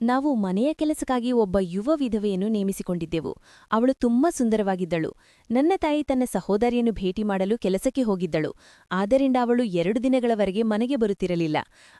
ನಾವು ಮನೆಯ ಕೆಲಸಕ್ಕಾಗಿ ಒಬ್ಬ ಯುವ ವಿಧವೆಯನ್ನು ನೇಮಿಸಿಕೊಂಡಿದ್ದೆವು. ಅವಳು ತುಂಬಾ ಸುಂದರವಾಗಿದ್ದಳು. ನನ್ನ ತಾಯಿ ತನ್ನ ಸಹೋದರಿಯನ್ನು ಭೇಟಿ ಮಾಡಲು ಕೆಲಸಕ್ಕೆ ಹೋಗಿದ್ದಳು. ಆದ್ದರಿಂದ ಅವಳು ಎರಡು ದಿನಗಳವರೆಗೆ ಮನೆಗೆ ಬರುತ್ತಿರಲಿಲ್ಲ.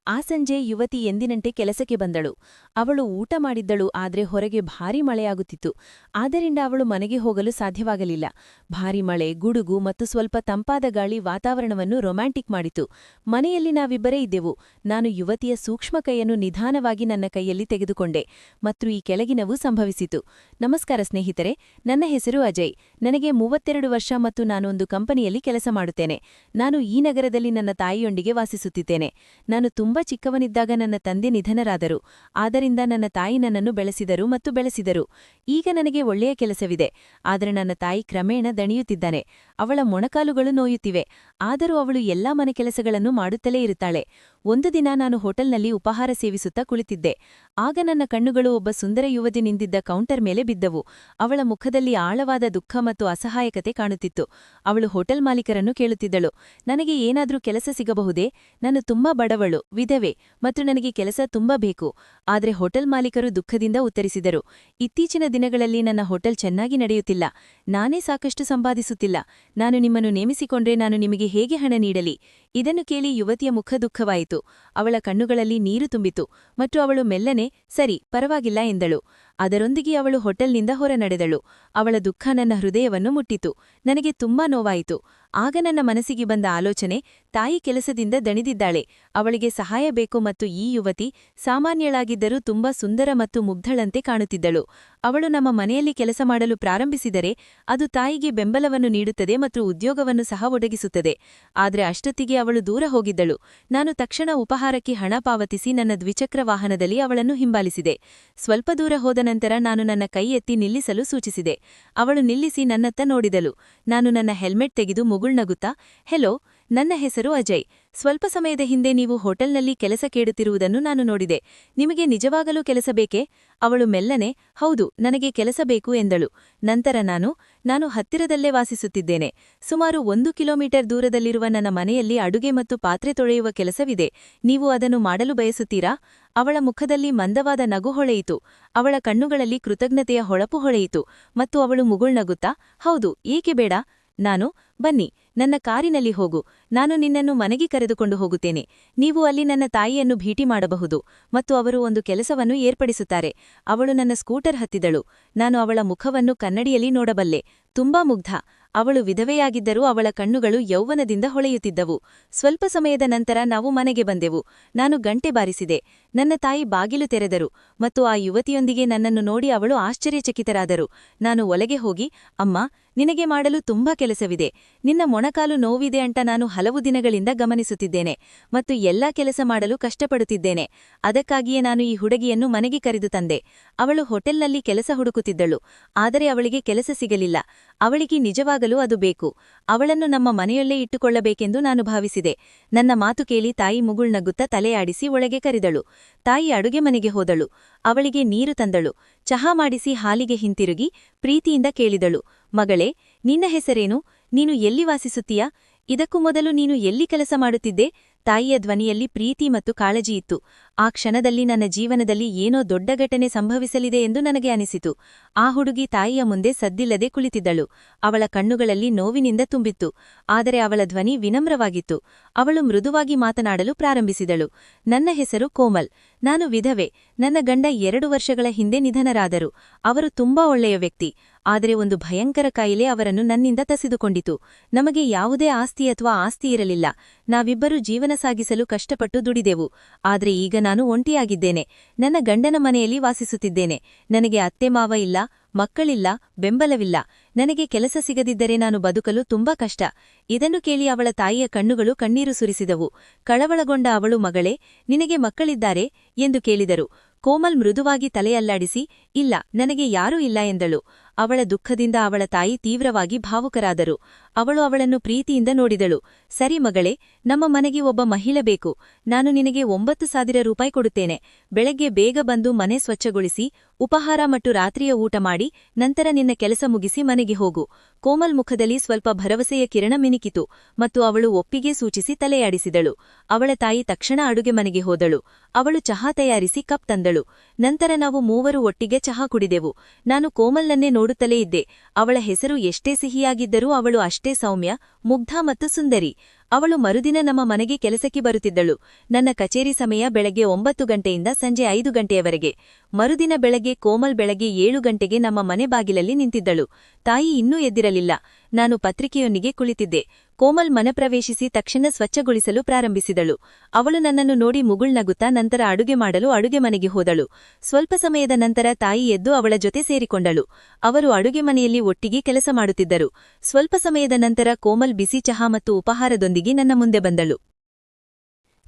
ಆ ಸಂಜೆ ಯುವತಿ ಎಂದಿನಂತೆ ಕೆಲಸಕ್ಕೆ ಬಂದಳು. ಅವಳು ಊಟ ಮಾಡಿದ್ದಳು, ಆದರೆ ಹೊರಗೆ ಭಾರೀ ಮಳೆಯಾಗುತ್ತಿತ್ತು. ಆದ್ದರಿಂದ ಅವಳು ಮನೆಗೆ ಹೋಗಲು ಸಾಧ್ಯವಾಗಲಿಲ್ಲ. ಭಾರೀ ಮಳೆ, ಗುಡುಗು ಮತ್ತು ಸ್ವಲ್ಪ ತಂಪಾದ ಗಾಳಿ ವಾತಾವರಣವನ್ನು ರೊಮ್ಯಾಂಟಿಕ್ ಮಾಡಿತು. ಮನೆಯಲ್ಲಿ ನಾವಿಬ್ಬರೇ ಇದ್ದೆವು. ನಾನು ಯುವತಿಯ ಸೂಕ್ಷ್ಮ ಕೈಯನ್ನು ನಿಧಾನವಾಗಿ ನನ್ನ ಕೈಯಲ್ಲಿ ತೆಗೆದುಕೊಂಡೆ ಮತ್ತು ಈ ಕೆಳಗಿನವು ಸಂಭವಿಸಿತು. ನಮಸ್ಕಾರ ಸ್ನೇಹಿತರೆ, ನನ್ನ ಹೆಸರು ಅಜಯ್. ನನಗೆ ಮೂವತ್ತೆರಡು ವರ್ಷ ಮತ್ತು ನಾನು ಒಂದು ಕಂಪನಿಯಲ್ಲಿ ಕೆಲಸ ಮಾಡುತ್ತೇನೆ. ನಾನು ಈ ನಗರದಲ್ಲಿ ನನ್ನ ತಾಯಿಯೊಂದಿಗೆ ವಾಸಿಸುತ್ತಿದ್ದೇನೆ. ನಾನು ತುಂಬಾ ಚಿಕ್ಕವನಿದ್ದಾಗ ನನ್ನ ತಂದೆ ನಿಧನರಾದರು. ಆದ್ದರಿಂದ ನನ್ನ ತಾಯಿ ನನ್ನನ್ನು ಬೆಳೆಸಿದರು ಮತ್ತು ಬೆಳೆಸಿದರು. ಈಗ ನನಗೆ ಒಳ್ಳೆಯ ಕೆಲಸವಿದೆ. ಆದರೆ ನನ್ನ ತಾಯಿ ಕ್ರಮೇಣ ದಣಿಯುತ್ತಿದ್ದಾನೆ. ಅವಳ ಮೊಣಕಾಲುಗಳು ನೋಯುತ್ತಿವೆ. ಆದರೂ ಅವಳು ಎಲ್ಲಾ ಮನೆ ಕೆಲಸಗಳನ್ನು ಮಾಡುತ್ತಲೇ ಇರುತ್ತಾಳೆ. ಒಂದು ದಿನ ನಾನು ಹೋಟೆಲ್ನಲ್ಲಿ ಉಪಹಾರ ಸೇವಿಸುತ್ತಾ ಕುಳಿತಿದ್ದೆ. ಆಗ ನನ್ನ ಕಣ್ಣುಗಳು ಒಬ್ಬ ಸುಂದರ ಯುವತಿ ನಿಂತಿದ್ದ ಕೌಂಟರ್ ಮೇಲೆ ಬಿದ್ದವು. ಅವಳ ಮುಖದಲ್ಲಿ ಆಳವಾದ ದುಃಖ ಮತ್ತು ಅಸಹಾಯಕತೆ ಕಾಣುತ್ತಿತ್ತು. ಅವಳು ಹೋಟೆಲ್ ಮಾಲೀಕರನ್ನು ಕೇಳುತ್ತಿದ್ದಳು. ನನಗೆ ಏನಾದ್ರೂ ಕೆಲಸ ಸಿಗಬಹುದೇ? ನಾನು ತುಂಬಾ ಬಡವಳು, ವಿಧವೆ, ಮತ್ತು ನನಗೆ ಕೆಲಸ ತುಂಬಾ ಬೇಕು. ಆದರೆ ಹೋಟೆಲ್ ಮಾಲೀಕರು ದುಃಖದಿಂದ ಉತ್ತರಿಸಿದರು. ಇತ್ತೀಚಿನ ದಿನಗಳಲ್ಲಿ ನನ್ನ ಹೋಟೆಲ್ ಚೆನ್ನಾಗಿ ನಡೆಯುತ್ತಿಲ್ಲ. ನಾನೇ ಸಾಕಷ್ಟು ಸಂಪಾದಿಸುತ್ತಿಲ್ಲ. ನಾನು ನಿಮ್ಮನ್ನು ನೇಮಿಸಿಕೊಂಡ್ರೆ ನಾನು ನಿಮಗೆ ಹೇಗೆ ಹಣ ನೀಡಲಿ? ಇದನ್ನು ಕೇಳಿ ಯುವತಿಯ ಮುಖ ದುಃಖವಾಯಿತು. ಅವಳ ಕಣ್ಣುಗಳಲ್ಲಿ ನೀರು ತುಂಬಿತು. ಮತ್ತು ಅವಳು ಮೆಲ್ಲನೆ ಸರಿ ಪರವಾಗಿಲ್ಲ ಎಂದಳು. ಅದರೊಂದಿಗೆ ಅವಳು ಹೋಟೆಲ್ನಿಂದ ಹೊರ ನಡೆದಳು ಅವಳ ದುಃಖ ನನ್ನ ಹೃದಯವನ್ನು ಮುಟ್ಟಿತು. ನನಗೆ ತುಂಬಾ ನೋವಾಯಿತು. ಆಗ ನನ್ನ ಮನಸ್ಸಿಗೆ ಬಂದ ಆಲೋಚನೆ, ತಾಯಿ ಕೆಲಸದಿಂದ ದಣಿದಿದ್ದಾಳೆ. ಅವಳಿಗೆ ಸಹಾಯ ಬೇಕು ಮತ್ತು ಈ ಯುವತಿ ಸಾಮಾನ್ಯಳಾಗಿದ್ದರೂ ತುಂಬಾ ಸುಂದರ ಮತ್ತು ಮುಗ್ಧಳಂತೆ ಕಾಣುತ್ತಿದ್ದಳು. ಅವಳು ನಮ್ಮ ಮನೆಯಲ್ಲಿ ಕೆಲಸ ಮಾಡಲು ಪ್ರಾರಂಭಿಸಿದರೆ, ಅದು ತಾಯಿಗೆ ಬೆಂಬಲವನ್ನು ನೀಡುತ್ತದೆ ಮತ್ತು ಉದ್ಯೋಗವನ್ನು ಸಹ ಒದಗಿಸುತ್ತದೆ. ಆದರೆ ಅಷ್ಟೊತ್ತಿಗೆ ಅವಳು ದೂರ ಹೋಗಿದ್ದಳು. ನಾನು ತಕ್ಷಣ ಉಪಹಾರಕ್ಕೆ ಹಣ ಪಾವತಿಸಿ ನನ್ನ ದ್ವಿಚಕ್ರ ವಾಹನದಲ್ಲಿ ಅವಳನ್ನು ಹಿಂಬಾಲಿಸಿದೆ. ಸ್ವಲ್ಪ ದೂರ ಹೋದ ನಂತರ ನಾನು ನನ್ನ ಕೈ ಎತ್ತಿ ನಿಲ್ಲಿಸಲು ಸೂಚಿಸಿದೆ. ಅವಳು ನಿಲ್ಲಿಸಿ ನನ್ನತ್ತ ನೋಡಿದಳು. ನಾನು ನನ್ನ ಹೆಲ್ಮೆಟ್ ತೆಗೆದು ಮುಗುಳ್ನಗುತ್ತಾ, ಹೆಲೋ ನನ್ನ ಹೆಸರು ಅಜಯ್. ಸ್ವಲ್ಪ ಸಮಯದ ಹಿಂದೆ ನೀವು ಹೋಟೆಲ್ನಲ್ಲಿ ಕೆಲಸ ಕೇಳುತ್ತಿರುವುದನ್ನು ನಾನು ನೋಡಿದೆ. ನಿಮಗೆ ನಿಜವಾಗಲೂ ಕೆಲಸ ಬೇಕೇ? ಅವಳು ಮೆಲ್ಲನೆ, ಹೌದು, ನನಗೆ ಕೆಲಸ ಬೇಕು ಎಂದಳು. ನಂತರ ನಾನು ನಾನು ಹತ್ತಿರದಲ್ಲೇ ವಾಸಿಸುತ್ತಿದ್ದೇನೆ. ಸುಮಾರು ಒಂದು ಕಿಲೋಮೀಟರ್ ದೂರದಲ್ಲಿರುವ ನನ್ನ ಮನೆಯಲ್ಲಿ ಅಡುಗೆ ಮತ್ತು ಪಾತ್ರೆ ತೊಳೆಯುವ ಕೆಲಸವಿದೆ. ನೀವು ಅದನ್ನು ಮಾಡಲು ಬಯಸುತ್ತೀರಾ? ಅವಳ ಮುಖದಲ್ಲಿ ಮಂದವಾದ ನಗು ಹೊಳೆಯಿತು. ಅವಳ ಕಣ್ಣುಗಳಲ್ಲಿ ಕೃತಜ್ಞತೆಯ ಹೊಳಪು ಹೊಳೆಯಿತು. ಮತ್ತು ಅವಳು ಮುಗುಳ್ನಗುತ್ತಾ, ಹೌದು, ಏಕೆ ಬೇಡ? ನಾನು, ಬನ್ನಿ, ನನ್ನ ಕಾರಿನಲ್ಲಿ ಹೋಗು. ನಾನು ನಿನ್ನನ್ನು ಮನೆಗೆ ಕರೆದುಕೊಂಡು ಹೋಗುತ್ತೇನೆ. ನೀವು ಅಲ್ಲಿ ನನ್ನ ತಾಯಿಯನ್ನು ಭೇಟಿ ಮಾಡಬಹುದು ಮತ್ತು ಅವರು ಒಂದು ಕೆಲಸವನ್ನು ಏರ್ಪಡಿಸುತ್ತಾರೆ. ಅವಳು ನನ್ನ ಸ್ಕೂಟರ್ ಹತ್ತಿದಳು. ನಾನು ಅವಳ ಮುಖವನ್ನು ಕನ್ನಡಿಯಲ್ಲಿ ನೋಡಬಲ್ಲೆ. ತುಂಬಾ ಮುಗ್ಧ. ಅವಳು ವಿಧವೆಯಾಗಿದ್ದರೂ ಅವಳ ಕಣ್ಣುಗಳು ಯೌವನದಿಂದ ಹೊಳೆಯುತ್ತಿದ್ದವು. ಸ್ವಲ್ಪ ಸಮಯದ ನಂತರ ನಾವು ಮನೆಗೆ ಬಂದೆವು. ನಾನು ಗಂಟೆ ಬಾರಿಸಿದೆ. ನನ್ನ ತಾಯಿ ಬಾಗಿಲು ತೆರೆದರು ಮತ್ತು ಆ ಯುವತಿಯೊಂದಿಗೆ ನನ್ನನ್ನು ನೋಡಿ ಅವಳು ಆಶ್ಚರ್ಯಚಕಿತರಾದರು. ನಾನು ಒಲೆಗೆ ಹೋಗಿ, ಅಮ್ಮ ನಿನಗೆ ಮಾಡಲು ತುಂಬಾ ಕೆಲಸವಿದೆ. ನಿನ್ನ ಮೊಣಕಾಲು ನೋವಿದೆ ಅಂತ ನಾನು ಹಲವು ದಿನಗಳಿಂದ ಗಮನಿಸುತ್ತಿದ್ದೇನೆ ಮತ್ತು ಎಲ್ಲಾ ಕೆಲಸ ಮಾಡಲು ಕಷ್ಟಪಡುತ್ತಿದ್ದೇನೆ. ಅದಕ್ಕಾಗಿಯೇ ನಾನು ಈ ಹುಡುಗಿಯನ್ನು ಮನೆಗೆ ಕರೆದು ತಂದೆ. ಅವಳು ಹೋಟೆಲ್ನಲ್ಲಿ ಕೆಲಸ ಹುಡುಕುತ್ತಿದ್ದಳು. ಆದರೆ ಅವಳಿಗೆ ಕೆಲಸ ಸಿಗಲಿಲ್ಲ. ಅವಳಿಗೆ ನಿಜವಾಗಲೂ ಅದು ಬೇಕು. ಅವಳನ್ನು ನಮ್ಮ ಮನೆಯಲ್ಲೇ ಇಟ್ಟುಕೊಳ್ಳಬೇಕೆಂದು ನಾನು ಭಾವಿಸಿದೆ. ನನ್ನ ಮಾತು ಕೇಳಿ ತಾಯಿ ಮುಗುಳ್ನಗುತ್ತಾ ತಲೆಯಾಡಿಸಿ ಒಳಗೆ ಕರೆದಳು. ತಾಯಿ ಅಡುಗೆ ಮನೆಗೆ ಹೋದಳು. ಅವಳಿಗೆ ನೀರು ತಂದಳು. ಚಹಾ ಮಾಡಿಸಿ ಹಾಲಿಗೆ ಹಿಂತಿರುಗಿ ಪ್ರೀತಿಯಿಂದ ಕೇಳಿದಳು. ಮಗಳೇ, ನಿನ್ನ ಹೆಸರೇನು? ನೀನು ಎಲ್ಲಿ ವಾಸಿಸುತ್ತೀಯ? ಇದಕ್ಕೂ ಮೊದಲು ನೀನು ಎಲ್ಲಿ ಕೆಲಸ ಮಾಡುತ್ತಿದ್ದೆ? ತಾಯಿಯ ಧ್ವನಿಯಲ್ಲಿ ಪ್ರೀತಿ ಮತ್ತು ಕಾಳಜಿ ಇತ್ತು. ಆ ಕ್ಷಣದಲ್ಲಿ ನನ್ನ ಜೀವನದಲ್ಲಿ ಏನೋ ದೊಡ್ಡ ಘಟನೆ ಸಂಭವಿಸಲಿದೆ ಎಂದು ನನಗೆ ಅನಿಸಿತು. ಆ ಹುಡುಗಿ ತಾಯಿಯ ಮುಂದೆ ಸದ್ದಿಲ್ಲದೆ ಕುಳಿತಿದ್ದಳು. ಅವಳ ಕಣ್ಣುಗಳಲ್ಲಿ ನೋವಿನಿಂದ ತುಂಬಿತ್ತು. ಆದರೆ ಅವಳ ಧ್ವನಿ ವಿನಮ್ರವಾಗಿತ್ತು. ಅವಳು ಮೃದುವಾಗಿ ಮಾತನಾಡಲು ಪ್ರಾರಂಭಿಸಿದಳು. ನನ್ನ ಹೆಸರು ಕೋಮಲ್. ನಾನು ವಿಧವೆ. ನನ್ನ ಗಂಡ ಎರಡು ವರ್ಷಗಳ ಹಿಂದೆ ನಿಧನರಾದರು. ಅವರು ತುಂಬಾ ಒಳ್ಳೆಯ ವ್ಯಕ್ತಿ. ಆದರೆ ಒಂದು ಭಯಂಕರ ಕಾಯಿಲೆ ಅವರನ್ನು ನನ್ನಿಂದ ತಸಿದುಕೊಂಡಿತು. ನಮಗೆ ಯಾವುದೇ ಆಸ್ತಿ ಅಥವಾ ಆಸ್ತಿ ಇರಲಿಲ್ಲ. ನಾವಿಬ್ಬರೂ ಜೀವನ ಸಾಗಿಸಲು ಕಷ್ಟಪಟ್ಟು ದುಡಿದೆವು. ಆದರೆ ಈಗ ನಾನು ಒಂಟಿಯಾಗಿದ್ದೇನೆ. ನನ್ನ ಗಂಡನ ಮನೆಯಲ್ಲಿ ವಾಸಿಸುತ್ತಿದ್ದೇನೆ. ನನಗೆ ಅತ್ತೆ ಮಾವ ಇಲ್ಲ, ಮಕ್ಕಳಿಲ್ಲ, ಬೆಂಬಲವಿಲ್ಲ. ನನಗೆ ಕೆಲಸ ಸಿಗದಿದ್ದರೆ ನಾನು ಬದುಕಲು ತುಂಬಾ ಕಷ್ಟ. ಇದನ್ನು ಕೇಳಿ ಅವಳ ತಾಯಿಯ ಕಣ್ಣುಗಳು ಕಣ್ಣೀರು ಸುರಿಸಿದವು. ಕಳವಳಗೊಂಡ ಅವಳು, ಮಗಳೇ, ನಿನಗೆ ಮಕ್ಕಳಿದ್ದಾರೆ? ಎಂದು ಕೇಳಿದರು. ಕೋಮಲ್ ಮೃದುವಾಗಿ ತಲೆಯಲ್ಲಾಡಿಸಿ, ಇಲ್ಲ, ನನಗೆ ಯಾರೂ ಇಲ್ಲ ಎಂದಳು. ಅವಳ ದುಃಖದಿಂದ ಅವಳ ತಾಯಿ ತೀವ್ರವಾಗಿ ಭಾವುಕರಾದರು. ಅವಳು ಅವಳನ್ನು ಪ್ರೀತಿಯಿಂದ ನೋಡಿದಳು. ಸರಿ ಮಗಳೇ, ನಮ್ಮ ಮನೆಗೆ ಒಬ್ಬ ಮಹಿಳೆ ಬೇಕು. ನಾನು ನಿನಗೆ ಒಂಬತ್ತು ಸಾವಿರ ರೂಪಾಯಿ ಕೊಡುತ್ತೇನೆ. ಬೆಳಗ್ಗೆ ಬೇಗ ಬಂದು ಮನೆ ಸ್ವಚ್ಛಗೊಳಿಸಿ, ಉಪಹಾರ ಮತ್ತು ರಾತ್ರಿಯ ಊಟ ಮಾಡಿ, ನಂತರ ನಿನ್ನ ಕೆಲಸ ಮುಗಿಸಿ ಮನೆಗೆ ಹೋಗು. ಕೋಮಲ್ ಮುಖದಲ್ಲಿ ಸ್ವಲ್ಪ ಭರವಸೆಯ ಕಿರಣ ಮಿನುಕಿತು ಮತ್ತು ಅವಳು ಒಪ್ಪಿಗೆ ಸೂಚಿಸಿ ತಲೆಯಾಡಿಸಿದಳು. ಅವಳ ತಾಯಿ ತಕ್ಷಣ ಅಡುಗೆ ಮನೆಗೆ ಹೋದಳು. ಅವಳು ಚಹಾ ತಯಾರಿಸಿ ಕಪ್ ತಂದಳು. ನಂತರ ನಾವು ಮೂವರು ಒಟ್ಟಿಗೆ ಚಹಾ ಕುಡಿದೆವು. ನಾನು ಕೋಮಲ್ನನ್ನೇ ನೋಡುತ್ತಲೇ ಇದ್ದೆ. ಅವಳ ಹೆಸರು ಎಷ್ಟೇ ಸಿಹಿಯಾಗಿದ್ದರೂ ಅವಳು ಅಷ್ಟೇ ಸೌಮ್ಯ ಮುಗ್ಧ ಮತ್ತು ಸುಂದರಿ. ಅವಳು ಮರುದಿನ ನಮ್ಮ ಮನೆಗೆ ಕೆಲಸಕ್ಕೆ ಬರುತ್ತಿದ್ದಳು. ನನ್ನ ಕಚೇರಿ ಸಮಯ ಬೆಳಗ್ಗೆ ಒಂಬತ್ತು ಗಂಟೆಯಿಂದ ಸಂಜೆ ಐದು ಗಂಟೆಯವರೆಗೆ. ಮರುದಿನ ಬೆಳಗ್ಗೆ ಕೋಮಲ್ ಬೆಳಗ್ಗೆ ಏಳು ಗಂಟೆಗೆ ನಮ್ಮ ಮನೆ ಬಾಗಿಲಲ್ಲಿ ನಿಂತಿದ್ದಳು. ತಾಯಿ ಇನ್ನೂ ಎದ್ದಿರಲಿಲ್ಲ. ನಾನು ಪತ್ರಿಕೆಯೊಂದಿಗೆ ಕುಳಿತಿದ್ದೆ. ಕೋಮಲ್ ಮನೆ ಪ್ರವೇಶಿಸಿ ತಕ್ಷಣ ಸ್ವಚ್ಛಗೊಳಿಸಲು ಪ್ರಾರಂಭಿಸಿದಳು. ಅವಳು ನನ್ನನ್ನು ನೋಡಿ ಮುಗುಳ್ನಗುತ್ತಾ ನಂತರ ಅಡುಗೆ ಮಾಡಲು ಅಡುಗೆ ಮನೆಗೆ ಹೋದಳು. ಸ್ವಲ್ಪ ಸಮಯದ ನಂತರ ತಾಯಿ ಎದ್ದು ಅವಳ ಜೊತೆ ಸೇರಿಕೊಂಡಳು. ಅವರು ಅಡುಗೆ ಮನೆಯಲ್ಲಿ ಒಟ್ಟಿಗೆ ಕೆಲಸ ಮಾಡುತ್ತಿದ್ದರು. ಸ್ವಲ್ಪ ಸಮಯದ ನಂತರ ಕೋಮಲ್ ಬಿಸಿ ಚಹಾ ಮತ್ತು ಉಪಹಾರದೊಂದಿಗೆ ನನ್ನ ಮುಂದೆ ಬಂದಳು.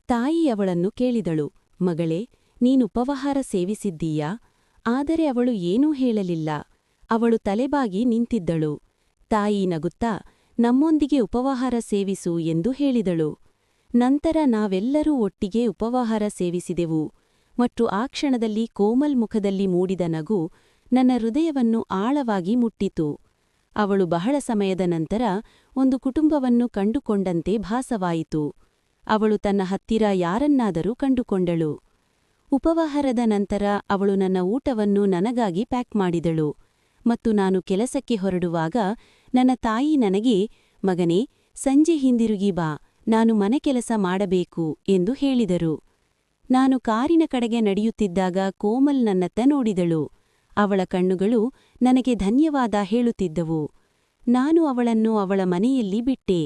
ತಾಯಿ ಅವಳನ್ನು ಕೇಳಿದಳು, ಮಗಳೇ, ನೀನು ಉಪವಹಾರ ಸೇವಿಸಿದ್ದೀಯಾ? ಆದರೆ ಅವಳು ಏನೂ ಹೇಳಲಿಲ್ಲ. ಅವಳು ತಲೆಬಾಗಿ ನಿಂತಿದ್ದಳು. ತಾಯಿ ನಗುತ್ತಾ, ನಮ್ಮೊಂದಿಗೆ ಉಪವಹಾರ ಸೇವಿಸು ಎಂದು ಹೇಳಿದಳು. ನಂತರ ನಾವೆಲ್ಲರೂ ಒಟ್ಟಿಗೆ ಉಪವಹಾರ ಸೇವಿಸಿದೆವು. ಮತ್ತು ಆ ಕ್ಷಣದಲ್ಲಿ ಕೋಮಲ್ ಮುಖದಲ್ಲಿ ಮೂಡಿದ ನಗು ನನ್ನ ಹೃದಯವನ್ನು ಆಳವಾಗಿ ಮುಟ್ಟಿತು. ಅವಳು ಬಹಳ ಸಮಯದ ನಂತರ ಒಂದು ಕುಟುಂಬವನ್ನು ಕಂಡುಕೊಂಡಂತೆ ಭಾಸವಾಯಿತು. ಅವಳು ತನ್ನ ಹತ್ತಿರ ಯಾರನ್ನಾದರೂ ಕಂಡುಕೊಂಡಳು. ಉಪವಹಾರದ ನಂತರ ಅವಳು ನನ್ನ ಊಟವನ್ನು ನನಗಾಗಿ ಪ್ಯಾಕ್ ಮಾಡಿದಳು ಮತ್ತು ನಾನು ಕೆಲಸಕ್ಕೆ ಹೊರಡುವಾಗ ನನ್ನ ತಾಯಿ ನನಗೆ, ಮಗನೇ, ಸಂಜೆ ಹಿಂದಿರುಗಿ ಬಾ, ನಾನು ಮನೆ ಕೆಲಸ ಮಾಡಬೇಕು ಎಂದು ಹೇಳಿದರು. ನಾನು ಕಾರಿನ ಕಡೆಗೆ ನಡೆಯುತ್ತಿದ್ದಾಗ ಕೋಮಲ್ ನನ್ನತ್ತ ನೋಡಿದಳು. ಅವಳ ಕಣ್ಣುಗಳು ನನಗೆ ಧನ್ಯವಾದ ಹೇಳುತ್ತಿದ್ದವು. ನಾನು ಅವಳನ್ನು ಅವಳ ಮನೆಯಲ್ಲಿ ಬಿಟ್ಟೆ,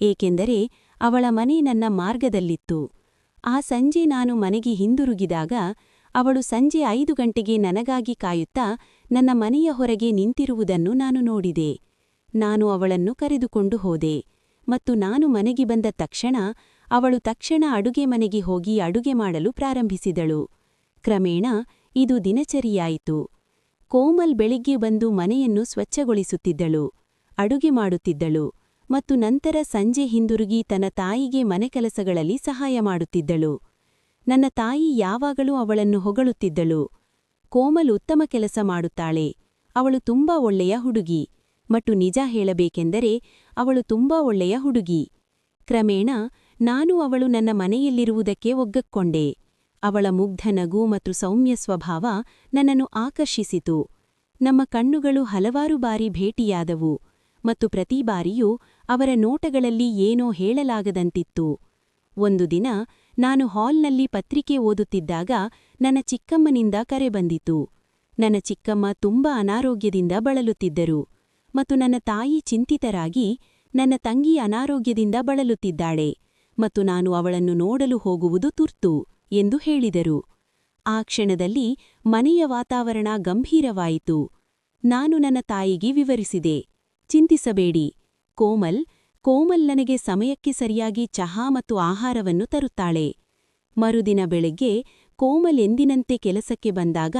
ಏಕೆಂದರೆ ಅವಳ ಮನೆ ನನ್ನ ಮಾರ್ಗದಲ್ಲಿತ್ತು. ಆ ಸಂಜೆ ನಾನು ಮನೆಗೆ ಹಿಂದಿರುಗಿದಾಗ, ಅವಳು ಸಂಜೆ ಐದು ಗಂಟೆಗೆ ನನಗಾಗಿ ಕಾಯುತ್ತಾ ನನ್ನ ಮನೆಯ ಹೊರಗೆ ನಿಂತಿರುವುದನ್ನು ನಾನು ನೋಡಿದೆ. ನಾನು ಅವಳನ್ನು ಕರೆದುಕೊಂಡು ಹೋದೆ, ಮತ್ತು ನಾನು ಮನೆಗೆ ಬಂದ ತಕ್ಷಣ ಅವಳು ತಕ್ಷಣ ಅಡುಗೆ ಮನೆಗೆ ಹೋಗಿ ಅಡುಗೆ ಮಾಡಲು ಪ್ರಾರಂಭಿಸಿದಳು. ಕ್ರಮೇಣ ಇದು ದಿನಚರಿಯಾಯಿತು. ಕೋಮಲ್ ಬೆಳಿಗ್ಗೆ ಬಂದು ಮನೆಯನ್ನು ಸ್ವಚ್ಛಗೊಳಿಸುತ್ತಿದ್ದಳು. ಅಡುಗೆ ಮಾಡುತ್ತಿದ್ದಳು ಮತ್ತು ನಂತರ ಸಂಜೆ ಹಿಂದಿರುಗಿ ತನ್ನ ತಾಯಿಗೆ ಮನೆ ಕೆಲಸಗಳಲ್ಲಿ ಸಹಾಯ ಮಾಡುತ್ತಿದ್ದಳು. ನನ್ನ ತಾಯಿ ಯಾವಾಗಲೂ ಅವಳನ್ನು ಹೊಗಳುತ್ತಿದ್ದಳು. ಕೋಮಲ್ ಉತ್ತಮ ಕೆಲಸ ಮಾಡುತ್ತಾಳೆ. ಅವಳು ತುಂಬಾ ಒಳ್ಳೆಯ ಹುಡುಗಿ. ಮತ್ತು ನಿಜ ಹೇಳಬೇಕೆಂದರೆ ಅವಳು ತುಂಬಾ ಒಳ್ಳೆಯ ಹುಡುಗಿ. ಕ್ರಮೇಣ ನಾನು ಅವಳು ನನ್ನ ಮನೆಯಲ್ಲಿರುವುದಕ್ಕೆ ಒಗ್ಗಕ್ಕೊಂಡೆ. ಅವಳ ಮುಗ್ಧ ನಗು ಮತ್ತು ಸೌಮ್ಯ ಸ್ವಭಾವ ನನ್ನನ್ನು ಆಕರ್ಷಿಸಿತು. ನಮ್ಮ ಕಣ್ಣುಗಳು ಹಲವಾರು ಬಾರಿ ಭೇಟಿಯಾದವು. ಮತ್ತು ಪ್ರತಿ ಬಾರಿಯೂ ಅವರ ನೋಟಗಳಲ್ಲಿ ಏನೋ ಹೇಳಲಾಗದಂತಿತ್ತು. ಒಂದು ದಿನ ನಾನು ಹಾಲ್ನಲ್ಲಿ ಪತ್ರಿಕೆ ಓದುತ್ತಿದ್ದಾಗ ನನ್ನ ಚಿಕ್ಕಮ್ಮನಿಂದ ಕರೆ ಬಂದಿತು. ನನ್ನ ಚಿಕ್ಕಮ್ಮ ತುಂಬಾ ಅನಾರೋಗ್ಯದಿಂದ ಬಳಲುತ್ತಿದ್ದರು ಮತ್ತು ನನ್ನ ತಾಯಿ ಚಿಂತಿತರಾಗಿ ನನ್ನ ತಂಗಿ ಅನಾರೋಗ್ಯದಿಂದ ಬಳಲುತ್ತಿದ್ದಾಳೆ ಮತ್ತು ನಾನು ಅವಳನ್ನು ನೋಡಲು ಹೋಗುವುದು ತುರ್ತು ಎಂದು ಹೇಳಿದರು. ಆ ಕ್ಷಣದಲ್ಲಿ ಮನೆಯ ವಾತಾವರಣ ಗಂಭೀರವಾಯಿತು. ನಾನು ನನ್ನ ತಾಯಿಗೆ ವಿವರಿಸಿದೆ. ಚಿಂತಿಸಬೇಡಿ. ಕೋಮಲ್ ಕೋಮಲ್ ನನಗೆ ಸಮಯಕ್ಕೆ ಸರಿಯಾಗಿ ಚಹಾ ಮತ್ತು ಆಹಾರವನ್ನು ತರುತ್ತಾಳೆ. ಮರುದಿನ ಬೆಳಗ್ಗೆ ಕೋಮಲ್ ಎಂದಿನಂತೆ ಕೆಲಸಕ್ಕೆ ಬಂದಾಗ,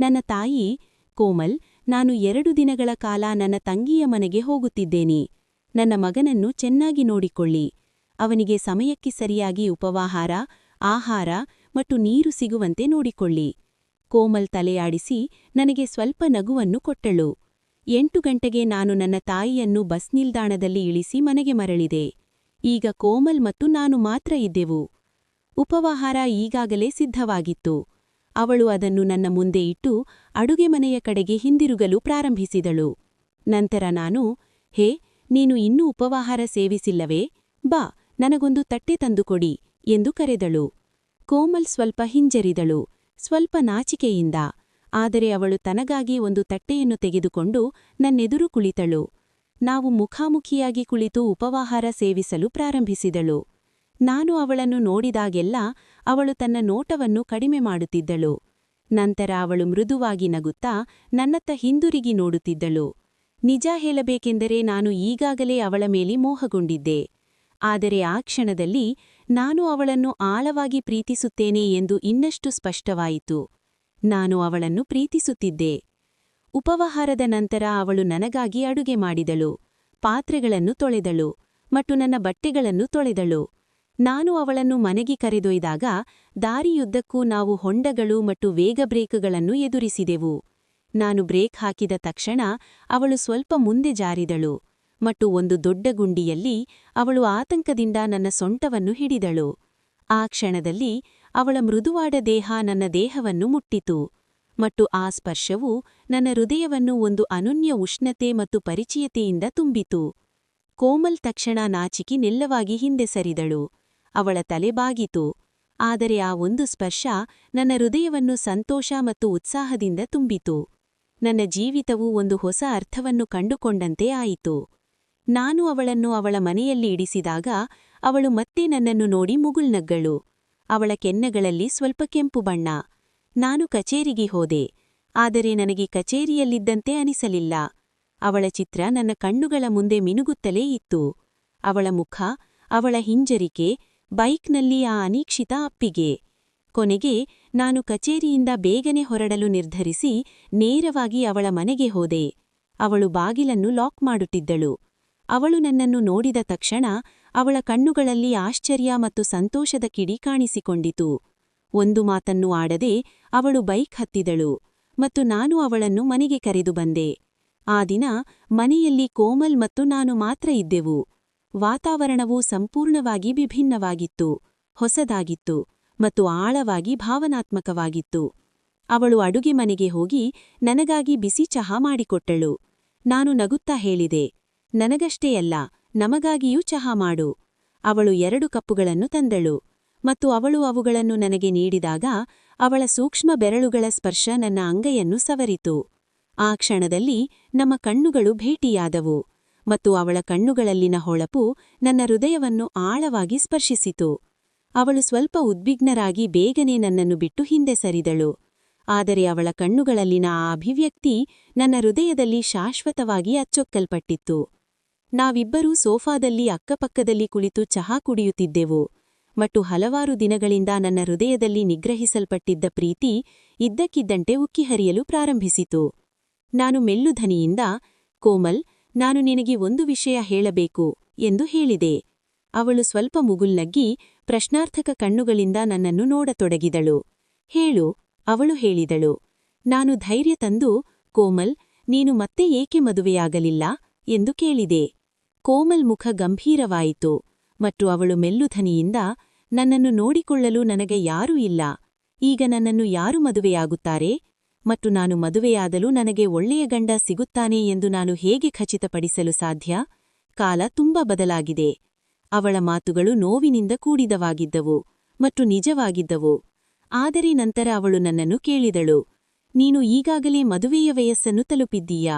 ನನ್ನ ತಾಯಿ, ಕೋಮಲ್, ನಾನು ಎರಡು ದಿನಗಳ ಕಾಲ ನನ್ನ ತಂಗಿಯ ಮನೆಗೆ ಹೋಗುತ್ತಿದ್ದೇನೆ. ನನ್ನ ಮಗನನ್ನು ಚೆನ್ನಾಗಿ ನೋಡಿಕೊಳ್ಳಿ. ಅವನಿಗೆ ಸಮಯಕ್ಕೆ ಸರಿಯಾಗಿ ಉಪವಾಹಾರ, ಆಹಾರ ಮತ್ತು ನೀರು ಸಿಗುವಂತೆ ನೋಡಿಕೊಳ್ಳಿ. ಕೋಮಲ್ ತಲೆಯಾಡಿಸಿ ನನಗೆ ಸ್ವಲ್ಪ ನಗುವನ್ನು ಕೊಟ್ಟಳು. ಎಂಟು ಗಂಟೆಗೆ ನಾನು ನನ್ನ ತಾಯಿಯನ್ನು ಬಸ್ ನಿಲ್ದಾಣದಲ್ಲಿ ಇಳಿಸಿ ಮನೆಗೆ ಮರಳಿದೆ. ಈಗ ಕೋಮಲ್ ಮತ್ತು ನಾನು ಮಾತ್ರ ಇದ್ದೆವು. ಉಪವಾಹಾರ ಈಗಾಗಲೇ ಸಿದ್ಧವಾಗಿತ್ತು. ಅವಳು ಅದನ್ನು ನನ್ನ ಮುಂದೆ ಇಟ್ಟು ಅಡುಗೆ ಮನೆಯ ಕಡೆಗೆ ಹಿಂದಿರುಗಲು ಪ್ರಾರಂಭಿಸಿದಳು. ನಂತರ ನಾನು, ಹೇ, ನೀನು ಇನ್ನೂ ಉಪವಾಹಾರ ಸೇವಿಸಿಲ್ಲವೇ? ಬಾ, ನನಗೊಂದು ತಟ್ಟೆ ತಂದುಕೊಡಿ, ಎಂದು ಕರೆದಳು. ಕೋಮಲ್ ಸ್ವಲ್ಪ ಹಿಂಜರಿದಳು. ಸ್ವಲ್ಪ ನಾಚಿಕೆಯಿಂದ ಆದರೆ ಅವಳು ತನಗಾಗಿ ಒಂದು ತಟ್ಟೆಯನ್ನು ತೆಗೆದುಕೊಂಡು ನನ್ನೆದುರು ಕುಳಿತಳು. ನಾವು ಮುಖಾಮುಖಿಯಾಗಿ ಕುಳಿತು ಉಪವಾಹಾರ ಸೇವಿಸಲು ಪ್ರಾರಂಭಿಸಿದಳು. ನಾನು ಅವಳನ್ನು ನೋಡಿದಾಗೆಲ್ಲ ಅವಳು ತನ್ನ ನೋಟವನ್ನು ಕಡಿಮೆ ಮಾಡುತ್ತಿದ್ದಳು. ನಂತರ ಅವಳು ಮೃದುವಾಗಿ ನಗುತ್ತಾ ನನ್ನತ್ತ ಹಿಂದುರಿಗಿ ನೋಡುತ್ತಿದ್ದಳು. ನಿಜ ಹೇಳಬೇಕೆಂದರೆ ನಾನು ಈಗಾಗಲೇ ಅವಳ ಮೇಲೆ ಮೋಹಗೊಂಡಿದ್ದೆ. ಆದರೆ ಆ ಕ್ಷಣದಲ್ಲಿ ನಾನು ಅವಳನ್ನು ಆಳವಾಗಿ ಪ್ರೀತಿಸುತ್ತೇನೆ ಎಂದು ಇನ್ನಷ್ಟು ಸ್ಪಷ್ಟವಾಯಿತು. ನಾನು ಅವಳನ್ನು ಪ್ರೀತಿಸುತ್ತಿದ್ದೆ. ಉಪವಹಾರದ ನಂತರ ಅವಳು ನನಗಾಗಿ ಅಡುಗೆ ಮಾಡಿದಳು. ಪಾತ್ರೆಗಳನ್ನು ತೊಳೆದಳು ಮತ್ತು ನನ್ನ ಬಟ್ಟೆಗಳನ್ನು ತೊಳೆದಳು. ನಾನು ಅವಳನ್ನು ಮನೆಗೆ ಕರೆದೊಯ್ದಾಗ ದಾರಿಯುದ್ದಕ್ಕೂ ನಾವು ಹೊಂಡಗಳು ಮತ್ತು ವೇಗ ಬ್ರೇಕ್ಗಳನ್ನು ಎದುರಿಸಿದೆವು. ನಾನು ಬ್ರೇಕ್ ಹಾಕಿದ ತಕ್ಷಣ ಅವಳು ಸ್ವಲ್ಪ ಮುಂದೆ ಜಾರಿದಳು ಮತ್ತು ಒಂದು ದೊಡ್ಡ ಗುಂಡಿಯಲ್ಲಿ ಅವಳು ಆತಂಕದಿಂದ ನನ್ನ ಸೊಂಟವನ್ನು ಹಿಡಿದಳು. ಆ ಕ್ಷಣದಲ್ಲಿ ಅವಳ ಮೃದುವಾದ ದೇಹ ನನ್ನ ದೇಹವನ್ನು ಮುಟ್ಟಿತು. ಮತ್ತು ಆ ಸ್ಪರ್ಶವು ನನ್ನ ಹೃದಯವನ್ನು ಒಂದು ಅನುನ್ಯ ಉಷ್ಣತೆ ಮತ್ತು ಪರಿಚಯತೆಯಿಂದ ತುಂಬಿತು. ಕೋಮಲ್ ತಕ್ಷಣ ನಾಚಿಕಿ ನಿಲ್ಲವಾಗಿ ಹಿಂದೆ ಸರಿದಳು. ಅವಳ ತಲೆ ಬಾಗಿತು. ಆದರೆ ಆ ಒಂದು ಸ್ಪರ್ಶ ನನ್ನ ಹೃದಯವನ್ನು ಸಂತೋಷ ಮತ್ತು ಉತ್ಸಾಹದಿಂದ ತುಂಬಿತು. ನನ್ನ ಜೀವಿತವು ಒಂದು ಹೊಸ ಅರ್ಥವನ್ನು ಕಂಡುಕೊಂಡಂತೆ ಆಯಿತು. ನಾನು ಅವಳನ್ನು ಅವಳ ಮನೆಯಲ್ಲಿ ಇಡಿಸಿದಾಗ ಅವಳು ಮತ್ತೆ ನನ್ನನ್ನು ನೋಡಿ ಮುಗುಳ್ನಗ್ಗಳು. ಅವಳ ಕೆನ್ನಗಳಲ್ಲಿ ಸ್ವಲ್ಪ ಕೆಂಪು ಬಣ್ಣ. ನಾನು ಕಚೇರಿಗೆ ಹೋದೆ. ಆದರೆ ನನಗೆ ಕಚೇರಿಯಲ್ಲಿದ್ದಂತೆ ಅನಿಸಲಿಲ್ಲ. ಅವಳ ಚಿತ್ರ ನನ್ನ ಕಣ್ಣುಗಳ ಮುಂದೆ ಮಿನುಗುತ್ತಲೇ ಇತ್ತು. ಅವಳ ಮುಖ, ಅವಳ ಹಿಂಜರಿಕೆ, ಬೈಕ್ನಲ್ಲಿ ಆ ಅನೀಕ್ಷಿತ ಅಪ್ಪಿಗೆ. ಕೊನೆಗೆ ನಾನು ಕಚೇರಿಯಿಂದ ಬೇಗನೆ ಹೊರಡಲು ನಿರ್ಧರಿಸಿ ನೇರವಾಗಿ ಅವಳ ಮನೆಗೆ ಹೋದೆ. ಅವಳು ಬಾಗಿಲನ್ನು ಲಾಕ್ ಮಾಡುತ್ತಿದ್ದಳು. ಅವಳು ನನ್ನನ್ನು ನೋಡಿದ ತಕ್ಷಣ ಅವಳ ಕಣ್ಣುಗಳಲ್ಲಿ ಆಶ್ಚರ್ಯ ಮತ್ತು ಸಂತೋಷದ ಕಿಡಿ ಕಾಣಿಸಿಕೊಂಡಿತು. ಒಂದು ಮಾತನ್ನು ಆಡದೆ ಅವಳು ಬೈಕ್ ಹತ್ತಿದಳು ಮತ್ತು ನಾನು ಅವಳನ್ನು ಮನೆಗೆ ಕರೆದು ಬಂದೆ. ಆ ದಿನ ಮನೆಯಲ್ಲಿ ಕೋಮಲ್ ಮತ್ತು ನಾನು ಮಾತ್ರ ಇದ್ದೆವು. ವಾತಾವರಣವು ಸಂಪೂರ್ಣವಾಗಿ ವಿಭಿನ್ನವಾಗಿತ್ತು, ಹೊಸದಾಗಿತ್ತು ಮತ್ತು ಆಳವಾಗಿ ಭಾವನಾತ್ಮಕವಾಗಿತ್ತು. ಅವಳು ಅಡುಗೆ ಮನೆಗೆ ಹೋಗಿ ನನಗಾಗಿ ಬಿಸಿ ಚಹಾ ಮಾಡಿಕೊಟ್ಟಳು. ನಾನು ನಗುತ್ತಾ ಹೇಳಿದೆ, ನನಗಷ್ಟೇ ಅಲ್ಲ ನಮಗಾಗಿಯೂ ಚಹಾ ಮಾಡು. ಅವಳು ಎರಡು ಕಪ್ಪುಗಳನ್ನು ತಂದಳು. ಮತ್ತು ಅವಳು ಅವುಗಳನ್ನು ನನಗೆ ನೀಡಿದಾಗ ಅವಳ ಸೂಕ್ಷ್ಮ ಬೆರಳುಗಳ ಸ್ಪರ್ಶ ನನ್ನ ಅಂಗೈಯನ್ನು ಸವರಿತು. ಆ ಕ್ಷಣದಲ್ಲಿ ನಮ್ಮ ಕಣ್ಣುಗಳು ಭೇಟಿಯಾದವು. ಮತ್ತು ಅವಳ ಕಣ್ಣುಗಳಲ್ಲಿನ ಹೊಳಪು ನನ್ನ ಹೃದಯವನ್ನು ಆಳವಾಗಿ ಸ್ಪರ್ಶಿಸಿತು. ಅವಳು ಸ್ವಲ್ಪ ಉದ್ವಿಗ್ನರಾಗಿ ಬೇಗನೆ ನನ್ನನ್ನು ಬಿಟ್ಟು ಹಿಂದೆ ಸರಿದಳು. ಆದರೆ ಅವಳ ಕಣ್ಣುಗಳಲ್ಲಿನ ಆ ಅಭಿವ್ಯಕ್ತಿ ನನ್ನ ಹೃದಯದಲ್ಲಿ ಶಾಶ್ವತವಾಗಿ ಅಚ್ಚೊಕ್ಕಲ್ಪಟ್ಟಿತ್ತು. ನಾವಿಬ್ಬರೂ ಸೋಫಾದಲ್ಲಿ ಅಕ್ಕಪಕ್ಕದಲ್ಲಿ ಕುಳಿತು ಚಹಾ ಕುಡಿಯುತ್ತಿದ್ದೆವು. ಮತ್ತು ಹಲವಾರು ದಿನಗಳಿಂದ ನನ್ನ ಹೃದಯದಲ್ಲಿ ನಿಗ್ರಹಿಸಲ್ಪಟ್ಟಿದ್ದ ಪ್ರೀತಿ ಇದ್ದಕ್ಕಿದ್ದಂತೆ ಉಕ್ಕಿಹರಿಯಲು ಪ್ರಾರಂಭಿಸಿತು. ನಾನು ಮೆಲ್ಲುಧನಿಯಿಂದ, ಕೋಮಲ್, ನಾನು ನಿನಗೆ ಒಂದು ವಿಷಯ ಹೇಳಬೇಕು ಎಂದು ಹೇಳಿದೆ. ಅವಳು ಸ್ವಲ್ಪ ಮುಗುಲ್ನಗ್ಗಿ ಪ್ರಶ್ನಾರ್ಥಕ ಕಣ್ಣುಗಳಿಂದ ನನ್ನನ್ನು ನೋಡತೊಡಗಿದಳು. ಹೇಳು, ಅವಳು ಹೇಳಿದಳು. ನಾನು ಧೈರ್ಯ ತಂದು, ಕೋಮಲ್, ನೀನು ಮತ್ತೆ ಏಕೆ ಮದುವೆಯಾಗಲಿಲ್ಲ? ಎಂದು ಕೇಳಿದೆ. ಕೋಮಲ್ ಮುಖ ಗಂಭೀರವಾಯಿತು ಮತ್ತು ಅವಳು ಮೆಲ್ಲುಧನಿಯಿಂದ, ನನ್ನನ್ನು ನೋಡಿಕೊಳ್ಳಲು ನನಗೆ ಯಾರೂ ಇಲ್ಲ. ಈಗ ನನ್ನನ್ನು ಯಾರು ಮದುವೆಯಾಗುತ್ತಾರೆ? ಮತ್ತು ನಾನು ಮದುವೆಯಾದಲು ನನಗೆ ಒಳ್ಳೆಯ ಗಂಡ ಸಿಗುತ್ತಾನೆ ಎಂದು ನಾನು ಹೇಗೆ ಖಚಿತಪಡಿಸಲು ಸಾಧ್ಯ? ಕಾಲ ತುಂಬ ಬದಲಾಗಿದೆ. ಅವಳ ಮಾತುಗಳು ನೋವಿನಿಂದ ಕೂಡಿದವಾಗಿದ್ದವು ಮತ್ತು ನಿಜವಾಗಿದ್ದವು. ಆದರೆ ನಂತರ ಅವಳು ನನ್ನನ್ನು ಕೇಳಿದಳು. ನೀನು ಈಗಾಗಲೇ ಮದುವೆಯ ವಯಸ್ಸನ್ನು ತಲುಪಿದ್ದೀಯಾ?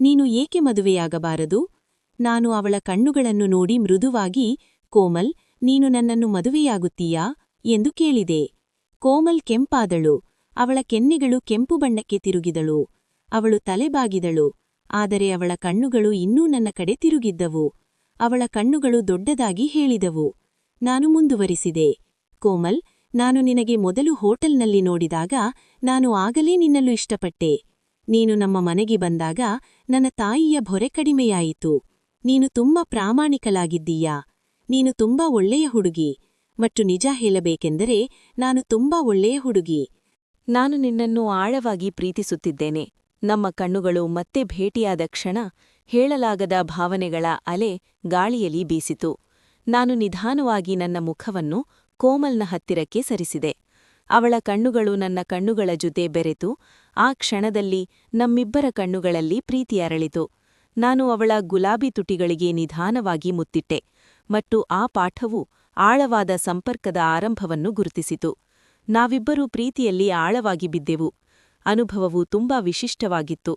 ನೀನು ಏಕೆ ಮದುವೆಯಾಗಬಾರದು? ನಾನು ಅವಳ ಕಣ್ಣುಗಳನ್ನು ನೋಡಿ ಮೃದುವಾಗಿ, ಕೋಮಲ್, ನೀನು ನನ್ನನ್ನು ಮದುವೆಯಾಗುತ್ತೀಯಾ? ಎಂದು ಕೇಳಿದೆ. ಕೋಮಲ್ ಕೆಂಪಾದಳು. ಅವಳ ಕೆನ್ನೆಗಳು ಕೆಂಪು ಬಣ್ಣಕ್ಕೆ ತಿರುಗಿದಳು. ಅವಳು ತಲೆಬಾಗಿದಳು. ಆದರೆ ಅವಳ ಕಣ್ಣುಗಳು ಇನ್ನೂ ನನ್ನ ಕಡೆ ತಿರುಗಿದ್ದವು. ಅವಳ ಕಣ್ಣುಗಳು ದೊಡ್ಡದಾಗಿ ಹೇಳಿದವು. ನಾನು ಮುಂದುವರಿಸಿದೆ. ಕೋಮಲ್, ನಾನು ನಿನಗೆ ಮೊದಲು ಹೋಟೆಲ್ನಲ್ಲಿ ನೋಡಿದಾಗ ನಾನು ಆಗಲೇ ನಿನ್ನಲ್ಲೂ ಇಷ್ಟಪಟ್ಟೆ. ನೀನು ನಮ್ಮ ಮನೆಗೆ ಬಂದಾಗ ನನ್ನ ತಾಯಿಯ ಭೊರೆ ಕಡಿಮೆಯಾಯಿತು. ನೀನು ತುಂಬ ಪ್ರಾಮಾಣಿಕಲಾಗಿದ್ದೀಯಾ? ನೀನು ತುಂಬಾ ಒಳ್ಳೆಯ ಹುಡುಗಿ. ಮತ್ತು ನಿಜ ಹೇಳಬೇಕೆಂದರೆ ನಾನು ತುಂಬಾ ಒಳ್ಳೆಯ ಹುಡುಗಿ. ನಾನು ನಿನ್ನನ್ನು ಆಳವಾಗಿ ಪ್ರೀತಿಸುತ್ತಿದ್ದೇನೆ. ನಮ್ಮ ಕಣ್ಣುಗಳು ಮತ್ತೆ ಭೇಟಿಯಾದ ಕ್ಷಣ ಹೇಳಲಾಗದ ಭಾವನೆಗಳ ಅಲೆ ಗಾಳಿಯಲ್ಲಿ ಬೀಸಿತು. ನಾನು ನಿಧಾನವಾಗಿ ನನ್ನ ಮುಖವನ್ನು ಕೋಮಲ್ನ ಹತ್ತಿರಕ್ಕೆ ಸರಿಸಿದೆ. ಅವಳ ಕಣ್ಣುಗಳು ನನ್ನ ಕಣ್ಣುಗಳ ಜೊತೆ ಬೆರೆತು, ಆ ಕ್ಷಣದಲ್ಲಿ ನಮ್ಮಿಬ್ಬರ ಕಣ್ಣುಗಳಲ್ಲಿ ಪ್ರೀತಿ ಅರಳಿತು. ನಾನು ಅವಳ ಗುಲಾಬಿ ತುಟಿಗಳಿಗೆ ನಿಧಾನವಾಗಿ ಮುತ್ತಿಟ್ಟೆ ಮತ್ತು ಆ ಪಾಠವು ಆಳವಾದ ಸಂಪರ್ಕದ ಆರಂಭವನ್ನು ಗುರುತಿಸಿತು. ನಾವಿಬ್ಬರೂ ಪ್ರೀತಿಯಲ್ಲಿ ಆಳವಾಗಿ ಬಿದ್ದೆವು. ಅನುಭವವು ತುಂಬಾ ವಿಶಿಷ್ಟವಾಗಿತ್ತು.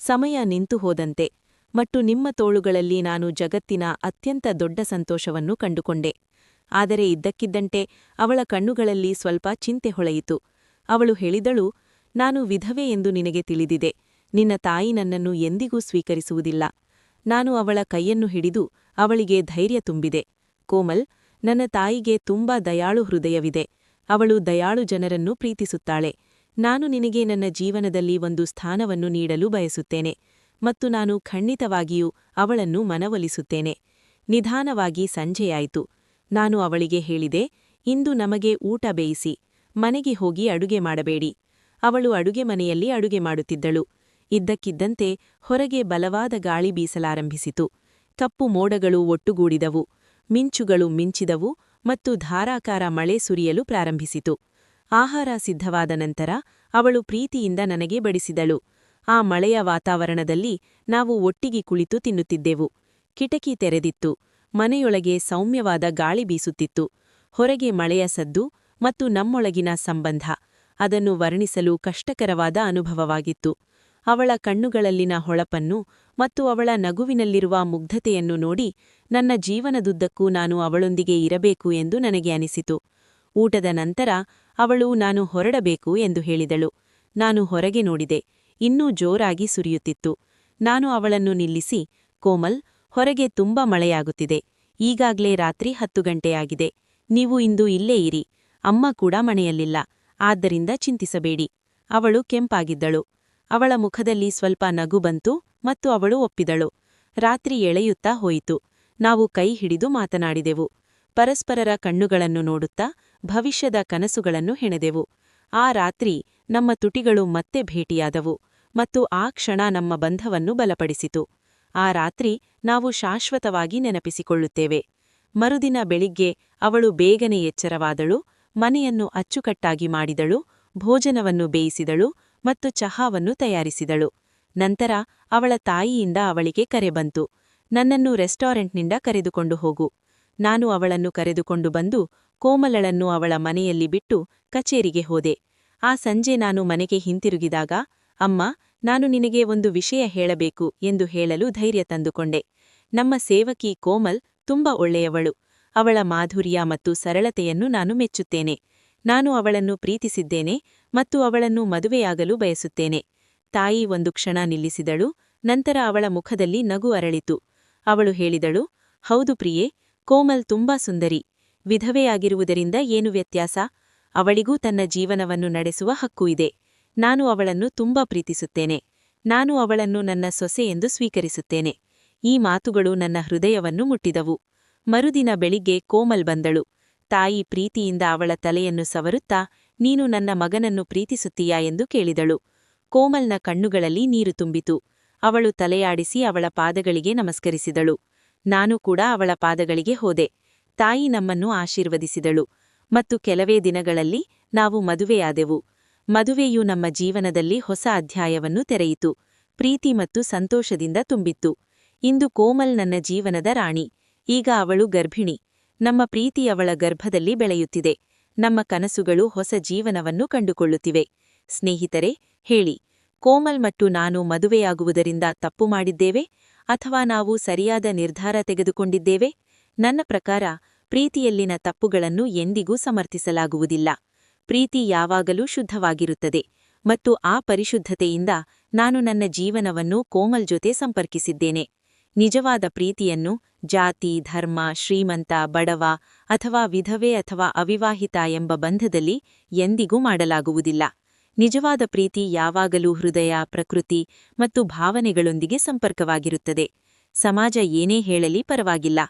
ಸಮಯ ನಿಂತು ಹೋದಂತೆ ಮತ್ತು ನಿಮ್ಮ ತೋಳುಗಳಲ್ಲಿ ನಾನು ಜಗತ್ತಿನ ಅತ್ಯಂತ ದೊಡ್ಡ ಸಂತೋಷವನ್ನು ಕಂಡುಕೊಂಡೆ. ಆದರೆ ಇದ್ದಕ್ಕಿದ್ದಂತೆ ಅವಳ ಕಣ್ಣುಗಳಲ್ಲಿ ಸ್ವಲ್ಪ ಚಿಂತೆ ಹೊಳೆಯಿತು. ಅವಳು ಹೇಳಿದಳು, ನಾನು ವಿಧವೆ ಎಂದು ನಿನಗೆ ತಿಳಿದಿದೆ. ನಿನ್ನ ತಾಯಿ ನನ್ನನ್ನು ಎಂದಿಗೂ ಸ್ವೀಕರಿಸುವುದಿಲ್ಲ. ನಾನು ಅವಳ ಕೈಯನ್ನು ಹಿಡಿದು ಅವಳಿಗೆ ಧೈರ್ಯ ತುಂಬಿದೆ. ಕೋಮಲ್, ನನ್ನ ತಾಯಿಗೆ ತುಂಬಾ ದಯಾಳು ಹೃದಯವಿದೆ. ಅವಳು ದಯಾಳು ಜನರನ್ನು ಪ್ರೀತಿಸುತ್ತಾಳೆ. ನಾನು ನಿನಗೆ ನನ್ನ ಜೀವನದಲ್ಲಿ ಒಂದು ಸ್ಥಾನವನ್ನು ನೀಡಲು ಬಯಸುತ್ತೇನೆ ಮತ್ತು ನಾನು ಖಂಡಿತವಾಗಿಯೂ ಅವಳನ್ನು ಮನವೊಲಿಸುತ್ತೇನೆ. ನಿಧಾನವಾಗಿ ಸಂಜೆಯಾಯಿತು. ನಾನು ಅವಳಿಗೆ ಹೇಳಿದೆ, ಇಂದು ನಮಗೆ ಊಟ ಬೇಯಿಸಿ, ಮನೆಗೆ ಹೋಗಿ ಅಡುಗೆ ಮಾಡಬೇಡಿ. ಅವಳು ಅಡುಗೆ ಮನೆಯಲ್ಲಿ ಅಡುಗೆ ಮಾಡುತ್ತಿದ್ದಳು. ಇದ್ದಕ್ಕಿದ್ದಂತೆ ಹೊರಗೆ ಬಲವಾದ ಗಾಳಿ ಬೀಸಲಾರಂಭಿಸಿತು. ಕಪ್ಪು ಮೋಡಗಳು ಒಟ್ಟುಗೂಡಿದವು. ಮಿಂಚುಗಳು ಮಿಂಚಿದವು ಮತ್ತು ಧಾರಾಕಾರ ಮಳೆ ಸುರಿಯಲು ಪ್ರಾರಂಭಿಸಿತು. ಆಹಾರ ಸಿದ್ಧವಾದ ನಂತರ ಅವಳು ಪ್ರೀತಿಯಿಂದ ನನಗೆ ಬಡಿಸಿದಳು. ಆ ಮಳೆಯ ವಾತಾವರಣದಲ್ಲಿ ನಾವು ಒಟ್ಟಿಗೆ ಕುಳಿತು ತಿನ್ನುತ್ತಿದ್ದೆವು. ಕಿಟಕಿ ತೆರೆದಿತ್ತು. ಮನೆಯೊಳಗೆ ಸೌಮ್ಯವಾದ ಗಾಳಿ ಬೀಸುತ್ತಿತ್ತು. ಹೊರಗೆ ಮಳೆಯ ಸದ್ದು ಮತ್ತು ನಮ್ಮೊಳಗಿನ ಸಂಬಂಧ ಅದನ್ನು ವರ್ಣಿಸಲು ಕಷ್ಟಕರವಾದ ಅನುಭವವಾಗಿತ್ತು. ಅವಳ ಕಣ್ಣುಗಳಲ್ಲಿನ ಹೊಳಪನ್ನು ಮತ್ತು ಅವಳ ನಗುವಿನಲ್ಲಿರುವ ಮುಗ್ಧತೆಯನ್ನು ನೋಡಿ ನನ್ನ ಜೀವನದುದ್ದಕ್ಕೂ ನಾನು ಅವಳೊಂದಿಗೆ ಇರಬೇಕು ಎಂದು ನನಗೆ ಅನಿಸಿತು. ಊಟದ ನಂತರ ಅವಳು, ನಾನು ಹೊರಡಬೇಕು ಎಂದು ಹೇಳಿದಳು. ನಾನು ಹೊರಗೆ ನೋಡಿದೆ. ಇನ್ನೂ ಜೋರಾಗಿ ಸುರಿಯುತ್ತಿತ್ತು. ನಾನು ಅವಳನ್ನು ನಿಲ್ಲಿಸಿ, ಕೋಮಲ್, ಹೊರಗೆ ತುಂಬಾ ಮಳೆಯಾಗುತ್ತಿದೆ. ಈಗಾಗ್ಲೇ ರಾತ್ರಿ ಹತ್ತು ಗಂಟೆಯಾಗಿದೆ ನೀವು ಇಂದು ಇಲ್ಲೇ ಇರಿ. ಅಮ್ಮ ಕೂಡ ಮನೆಯಲ್ಲಿಲ್ಲ ಆದ್ದರಿಂದ ಚಿಂತಿಸಬೇಡಿ. ಅವಳು ಕೆಂಪಾಗಿದ್ದಳು. ಅವಳ ಮುಖದಲ್ಲಿ ಸ್ವಲ್ಪ ನಗು ಬಂತು ಮತ್ತು ಅವಳು ಒಪ್ಪಿದಳು. ರಾತ್ರಿ ಎಳೆಯುತ್ತಾ ಹೋಯಿತು. ನಾವು ಕೈ ಹಿಡಿದು ಮಾತನಾಡಿದೆವು. ಪರಸ್ಪರರ ಕಣ್ಣುಗಳನ್ನು ನೋಡುತ್ತಾ ಭವಿಷ್ಯದ ಕನಸುಗಳನ್ನು ಹೆಣೆದೆವು. ಆ ರಾತ್ರಿ ನಮ್ಮ ತುಟಿಗಳು ಮತ್ತೆ ಭೇಟಿಯಾದವು ಮತ್ತು ಆ ಕ್ಷಣ ನಮ್ಮ ಬಂಧವನ್ನು ಬಲಪಡಿಸಿತು. ಆ ರಾತ್ರಿ ನಾವು ಶಾಶ್ವತವಾಗಿ ನೆನಪಿಸಿಕೊಳ್ಳುತ್ತೇವೆ. ಮರುದಿನ ಬೆಳಿಗ್ಗೆ ಅವಳು ಬೇಗನೆ ಎಚ್ಚರವಾದಳು, ಮನೆಯನ್ನು ಅಚ್ಚುಕಟ್ಟಾಗಿ ಮಾಡಿದಳು, ಭೋಜನವನ್ನು ಬೇಯಿಸಿದಳು ಮತ್ತು ಚಹಾವನ್ನು ತಯಾರಿಸಿದಳು. ನಂತರ ಅವಳ ತಾಯಿಯಿಂದ ಅವಳಿಗೆ ಕರೆ ಬಂತು. ನನ್ನನ್ನು ರೆಸ್ಟಾರೆಂಟ್ನಿಂದ ಕರೆದುಕೊಂಡು ಹೋಗು. ನಾನು ಅವಳನ್ನು ಕರೆದುಕೊಂಡು ಬಂದು ಕೋಮಲಳನ್ನು ಅವಳ ಮನೆಯಲ್ಲಿ ಬಿಟ್ಟು ಕಚೇರಿಗೆ ಹೋದೆ. ಆ ಸಂಜೆ ನಾನು ಮನೆಗೆ ಹಿಂತಿರುಗಿದಾಗ, ಅಮ್ಮ, ನಾನು ನಿನಗೆ ಒಂದು ವಿಷಯ ಹೇಳಬೇಕು ಎಂದು ಹೇಳಲು ಧೈರ್ಯ ತಂದುಕೊಂಡೆ. ನಮ್ಮ ಸೇವಕಿ ಕೋಮಲ್ ತುಂಬ ಒಳ್ಳೆಯವಳು. ಅವಳ ಮಾಧುರ್ಯ ಮತ್ತು ಸರಳತೆಯನ್ನು ನಾನು ಮೆಚ್ಚುತ್ತೇನೆ. ನಾನು ಅವಳನ್ನು ಪ್ರೀತಿಸಿದ್ದೇನೆ ಮತ್ತು ಅವಳನ್ನು ಮದುವೆಯಾಗಲು ಬಯಸುತ್ತೇನೆ. ತಾಯಿ ಒಂದು ಕ್ಷಣ ನಿಲ್ಲಿಸಿದಳು, ನಂತರ ಅವಳ ಮುಖದಲ್ಲಿ ನಗು ಅರಳಿತು. ಅವಳು ಹೇಳಿದಳು, ಹೌದು ಪ್ರಿಯೆ, ಕೋಮಲ್ ತುಂಬಾ ಸುಂದರಿ ವಿಧವೆಯಾಗಿರುವುದರಿಂದ ಏನು ವ್ಯತ್ಯಾಸ? ಅವಳಿಗೂ ತನ್ನ ಜೀವನವನ್ನು ನಡೆಸುವ ಹಕ್ಕು ಇದೆ. ನಾನು ಅವಳನ್ನು ತುಂಬಾ ಪ್ರೀತಿಸುತ್ತೇನೆ. ನಾನು ಅವಳನ್ನು ನನ್ನ ಸೊಸೆ ಎಂದು ಸ್ವೀಕರಿಸುತ್ತೇನೆ. ಈ ಮಾತುಗಳು ನನ್ನ ಹೃದಯವನ್ನು ಮುಟ್ಟಿದವು. ಮರುದಿನ ಬೆಳಿಗ್ಗೆ ಕೋಮಲ್ ಬಂದಳು. ತಾಯಿ ಪ್ರೀತಿಯಿಂದ ಅವಳ ತಲೆಯನ್ನು ಸವರುತ್ತಾ, ನೀನು ನನ್ನ ಮಗನನ್ನು ಪ್ರೀತಿಸುತ್ತೀಯಾ ಎಂದು ಕೇಳಿದಳು. ಕೋಮಲ್ನ ಕಣ್ಣುಗಳಲ್ಲಿ ನೀರು ತುಂಬಿತು. ಅವಳು ತಲೆಯಾಡಿಸಿ ಅವಳ ಪಾದಗಳಿಗೆ ನಮಸ್ಕರಿಸಿದಳು. ನಾನು ಕೂಡ ಅವಳ ಪಾದಗಳಿಗೆ ಹೋದೆ. ತಾಯಿ ನಮ್ಮನ್ನು ಆಶೀರ್ವದಿಸಿದಳು. ಮತ್ತು ಕೆಲವೇ ದಿನಗಳಲ್ಲಿ ನಾವು ಮದುವೆಯಾದೆವು. ಮದುವೆಯು ನಮ್ಮ ಜೀವನದಲ್ಲಿ ಹೊಸ ಅಧ್ಯಾಯವನ್ನು ತೆರೆಯಿತು. ಪ್ರೀತಿ ಮತ್ತು ಸಂತೋಷದಿಂದ ತುಂಬಿತ್ತು. ಇಂದು ಕೋಮಲ್ ನನ್ನ ಜೀವನದ ರಾಣಿ. ಈಗ ಅವಳು ಗರ್ಭಿಣಿ. ನಮ್ಮ ಪ್ರೀತಿಯವಳ ಗರ್ಭದಲ್ಲಿ ಬೆಳೆಯುತ್ತಿದೆ. ನಮ್ಮ ಕನಸುಗಳು ಹೊಸ ಜೀವನವನ್ನು ಕಂಡುಕೊಳ್ಳುತ್ತಿವೆ. ಸ್ನೇಹಿತರೆ, ಹೇಳಿ, ಕೋಮಲ್ ಮತ್ತು ನಾನು ಮದುವೆಯಾಗುವುದರಿಂದ ತಪ್ಪು ಮಾಡಿದ್ದೇವೆ? ಅಥವಾ ನಾವು ಸರಿಯಾದ ನಿರ್ಧಾರ ತೆಗೆದುಕೊಂಡಿದ್ದೇವೆ? ನನ್ನ ಪ್ರಕಾರ, ಪ್ರೀತಿಯಲ್ಲಿನ ತಪ್ಪುಗಳನ್ನು ಎಂದಿಗೂ ಸಮರ್ಥಿಸಲಾಗುವುದಿಲ್ಲ. ಪ್ರೀತಿ ಯಾವಾಗಲೂ ಶುದ್ಧವಾಗಿರುತ್ತದೆ. ಮತ್ತು ಆ ಪರಿಶುದ್ಧತೆಯಿಂದ ನಾನು ನನ್ನ ಜೀವನವನ್ನು ಕೋಮಲ್ ಜೊತೆ ಸಂಪರ್ಕಿಸಿದ್ದೇನೆ. ನಿಜವಾದ ಪ್ರೀತಿಯನ್ನು ಜಾತಿ, ಧರ್ಮ, ಶ್ರೀಮಂತ, ಬಡವ ಅಥವಾ ವಿಧವೆ ಅಥವಾ ಅವಿವಾಹಿತ ಎಂಬ ಬಂಧದಲ್ಲಿ ಎಂದಿಗೂ ಮಾಡಲಾಗುವುದಿಲ್ಲ. ನಿಜವಾದ ಪ್ರೀತಿ ಯಾವಾಗಲೂ ಹೃದಯ, ಪ್ರಕೃತಿ ಮತ್ತು ಭಾವನೆಗಳೊಂದಿಗೆ ಸಂಪರ್ಕವಾಗಿರುತ್ತದೆ. ಸಮಾಜ ಏನೇ ಹೇಳಲಿ ಪರವಾಗಿಲ್ಲ.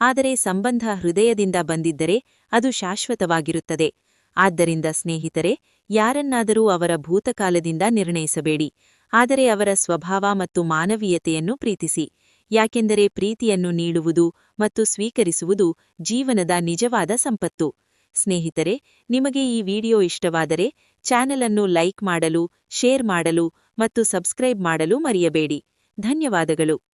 ಆದರೆ ಸಂಬಂಧ ಹೃದಯದಿಂದ ಬಂದಿದ್ದರೆ ಅದು ಶಾಶ್ವತವಾಗಿರುತ್ತದೆ. ಆದ್ದರಿಂದ ಸ್ನೇಹಿತರೆ, ಯಾರನ್ನಾದರೂ ಅವರ ಭೂತಕಾಲದಿಂದ ನಿರ್ಣಯಿಸಬೇಡಿ. ಆದರೆ ಅವರ ಸ್ವಭಾವ ಮತ್ತು ಮಾನವೀಯತೆಯನ್ನು ಪ್ರೀತಿಸಿ. ಯಾಕೆಂದರೆ ಪ್ರೀತಿಯನ್ನು ನೀಡುವುದು ಮತ್ತು ಸ್ವೀಕರಿಸುವುದು ಜೀವನದ ನಿಜವಾದ ಸಂಪತ್ತು. ಸ್ನೇಹಿತರೆ, ನಿಮಗೆ ಈ ವಿಡಿಯೋ ಇಷ್ಟವಾದರೆ ಚಾನೆಲ್ ಅನ್ನು ಲೈಕ್ ಮಾಡಲು, ಶೇರ್ ಮಾಡಲು ಮತ್ತು ಸಬ್ಸ್ಕ್ರೈಬ್ ಮಾಡಲು ಮರೆಯಬೇಡಿ. ಧನ್ಯವಾದಗಳು.